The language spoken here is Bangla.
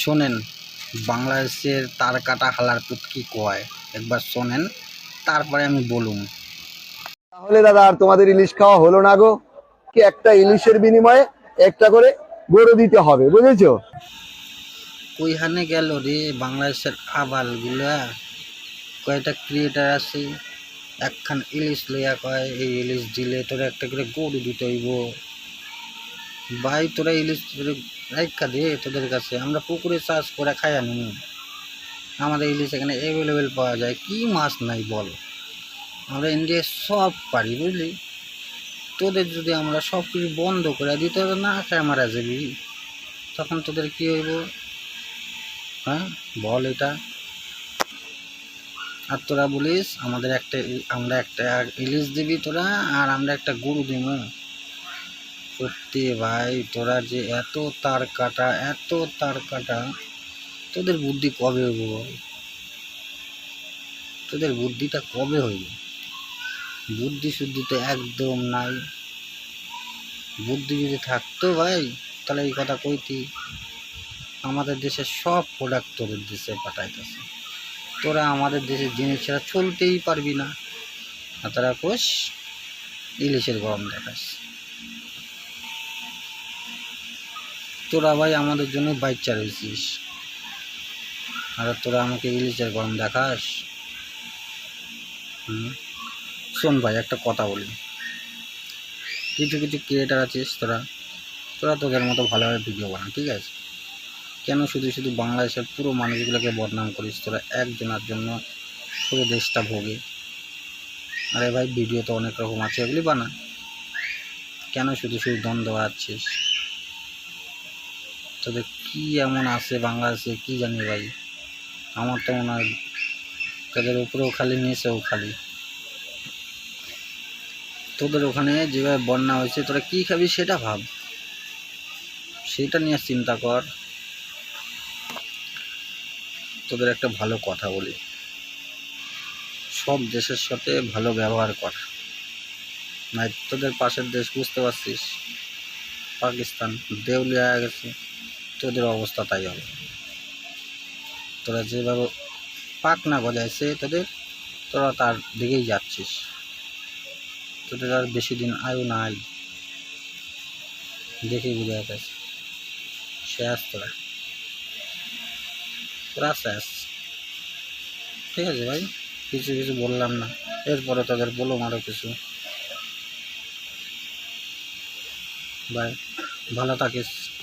শোনেন বাংলাদেশের তার কাটা হালার পুত কি কয়? একবার শোনেন তারপরে আমি বলুম তাহলে দাদা আর তোমাদের ইলিশ খাওয়া হলো না গো? কি একটা ইলিশের বিনিময়ে একটা করে গরু দিতে হবে বুঝেছ? কইহানে গেল রে বাংলাদেশের আবালগুলা কয়টা ক্রিয়েটার আছে? একখান ইলিশ লইয়া কয় এই ইলিশ দিলে তোর একটা করে গরু দিতে হইব। ভাই, তোরা ইলিশ রাইখা দে তোদের কাছে। আমরা পুকুরে চাষ করে খাই আনি আমাদের ইলিশ এখানে অ্যাভেলেবেল পাওয়া যায়। কি মাছ নাই বল? আমরা ইন্ডিয়ায় সব পারি, বুঝলি? তোদের যদি আমরা সব কিছু বন্ধ করে দিই, তোরা না খায় মারা যাবি। তখন তোদের কি হইব? হ্যাঁ বল এটা। আর তোরা বলিস, আমাদের একটা আমরা একটা ইলিশ দিবি তোরা, আর আমরা একটা গরু দিব সত্যি ভাই, তোরা যে এত তার কাটা, এত তার কাটা, তোদের বুদ্ধি কবে হইব তোদের বুদ্ধিটা কবে হইব? বুদ্ধি শুদ্ধি তো একদম নাই। বুদ্ধি যদি থাকতো ভাই, তাহলে এই কথা কইতি, আমাদের দেশের সব প্রোডাক্ট তোদের দেশে পাঠাইতেছে। তোরা আমাদের দেশের জিনিস ছাড়া চলতেই পারবি না। আর তারা কোষ, ইলিশের গরম দেখাস তোরা ভাই আমাদের জন্য বাচ্চা রয়েছিস আর তোরা আমাকে ইলিশের গরম দেখাস? হুম? শোন ভাই, একটা কথা বলি। কিছু কিছু ক্রিয়েটার আছিস তোরা। তোরা তোদের মতো ভালোভাবে ভিডিও বানা, ঠিক আছে? কেন শুধু শুধু বাংলাদেশের পুরো মানুষগুলোকে বদনাম করিস? তোরা একজনের জন্য পুরো দেশটা ভোগে। আরে ভাই ভিডিও তো অনেক রকম আছে, এগুলি বানা। কেন শুধু শুধু দ্বন্দ্ব বাড়াচ্ছিস তোদের কি এমন আছে বাংলাদেশে, কি জানি ভাই? আমার তো মনে হয় তোদের উপরেও খালি, নিচেও খালি। তোদের ওখানে যেভাবে বন্যা হয়েছে, তোরা কি খাবি সেটা ভাব। সেটা নিয়ে চিন্তা কর। তোদের একটা ভালো কথা বলি। সব দেশের সাথে ভালো ব্যবহার কর। নাই তোদের পাশের দেশ, বুঝতে পারছিস? পাকিস্তান, দেউলিয়া গেছে। তোদের অবস্থা তাই হবে। তোরা যেভাবে পাক না বজাইছে তোদের, তোরা তার দিকেই যাচ্ছিস। তোদের আর বেশি দিন আয়ু নাই। দেখেই বোঝা যাচ্ছে। শেষ তোরা। তোরা শেষ ঠিক আছে ভাই, কিছু কিছু বললাম না। এরপরে তোদের বললাম আরও কিছু। ভাই, ভালো থাকিস।